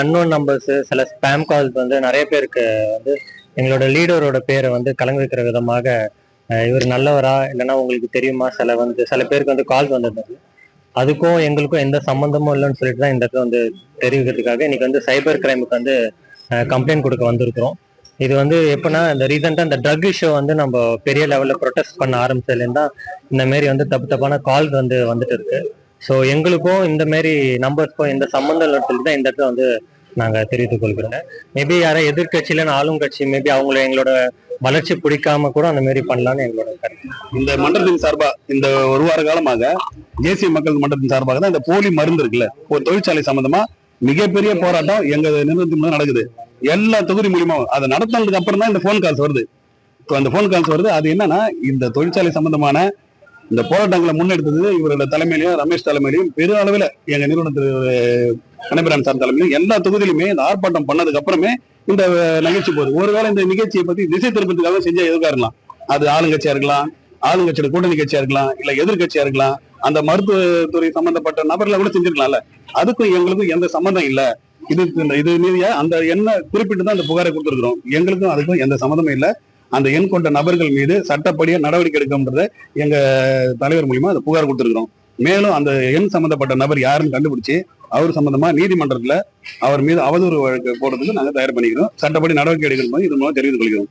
Unknown numbers சில spam calls வந்து நிறைய பேருக்கு வந்து எங்களோட லீடரோட பேரை வந்து கலங்க வைக்கிற விதமாக இவர் நல்லவரா இல்லைன்னா உங்களுக்கு தெரியுமா? சில வந்து சில பேருக்கு வந்து கால்ஸ் வந்திருந்தது. அதுக்கும் எங்களுக்கும் எந்த சம்மந்தமும் இல்லைன்னு சொல்லிட்டு தான் இந்த இடத்துல வந்து தெரிவிக்கிறதுக்காக இன்னைக்கு வந்து சைபர் கிரைமுக்கு வந்து கம்ப்ளைண்ட் கொடுக்க வந்திருக்கிறோம். இது வந்து எப்படின்னா இந்த ரீசெண்டாக இந்த ட்ரக் இஷ்யூ வந்து நம்ம பெரிய லெவலில் ப்ரொடெஸ்ட் பண்ண ஆரம்பிச்சதுலேருந்து தான் இந்த மாரி வந்து தப்பு தப்பான கால்ஸ் வந்து வந்துட்டு இருக்கு. ஸோ எங்களுக்கும் இந்த மாரி நம்பர்ஸ்க்கும் எந்த சம்மந்தம் இல்லைன்னு சொல்லிட்டு தான் இந்த இடத்துல வந்து நாங்கள் தெரிவித்துக் கொள்கிறோம் மேபி யாரோ எதிர்கட்சியில ஆளுங்கட்சி மேபி அவங்கள எங்களோட வளர்ச்சி பிடிக்காம கூட அந்த மாரி பண்ணலாம்னு எங்களோட கருத்து. இந்த மன்றத்தின் சார்பா இந்த ஒரு வார காலமாக தேசிய மக்கள் மன்றத்தின் சார்பாக தான் இந்த போலி மருந்து இருக்குல்ல ஒரு தொழிற்சாலை சம்பந்தமா மிகப்பெரிய போராட்டம் எங்க நிறுவனத்தின் நடக்குது. எல்லா தொகுதி மூலியமா அதை நடத்தினதுக்கு அப்புறம் தான் இந்த ஃபோன் கால்ஸ் வருது. இப்போ அந்த ஃபோன் கால்ஸ் வருது. அது என்னன்னா இந்த தொழிற்சாலை சம்பந்தமான இந்த போராட்டங்களை முன்னெடுத்தது இவரோட தலைமையிலையும் ரமேஷ் தலைமையிலையும் பெரு அளவில் எங்க நிறுவனத்தில் கணபிரான் சார் தலைமையிலும் எல்லா தொகுதியிலுமே இந்த ஆர்ப்பாட்டம் பண்ணதுக்கு அப்புறமே இந்த நிகழ்ச்சி போகுது. ஒருவேளை இந்த நிகழ்ச்சியை பத்தி திசை திருப்பத்துக்காக செஞ்ச எதுக்காக இருக்கலாம்? அது ஆளுங்கட்சியா இருக்கலாம் ஆளுங்கட்சியோட கூட்டணி கட்சியா இருக்கலாம் இல்ல எதிர்கட்சியா இருக்கலாம் அந்த மருத்துவத்துறை சம்பந்தப்பட்ட நபர்களை கூட செஞ்சிருக்கலாம்ல. அதுக்கும் எங்களுக்கும் எந்த சம்மந்தம் இல்ல. இது இது மீதியா அந்த என்ன குறிப்பிட்டு தான் அந்த புகாரை கொடுத்துருக்குறோம். எங்களுக்கும் அதுக்கும் எந்த சம்மந்தமும் இல்லை. அந்த எண் கொண்ட நபர்கள் மீது சட்டப்படியா நடவடிக்கை எடுக்கணுன்றத எங்க தலைவர் மூலியமா அதை புகார் கொடுத்துருக்கிறோம். மேலும் அந்த எண் சம்பந்தப்பட்ட நபர் யாருன்னு கண்டுபிடிச்சு அவர் சம்பந்தமா நீதிமன்றத்துல அவர் மீது அவதூறு வழக்கு போடுறதுக்கு நாங்க தயார் பண்ணிக்கிறோம். சட்டப்படி நடவடிக்கை எடுக்கணும் இது மூலம் தெரிவித்துக் கொள்கிறோம்.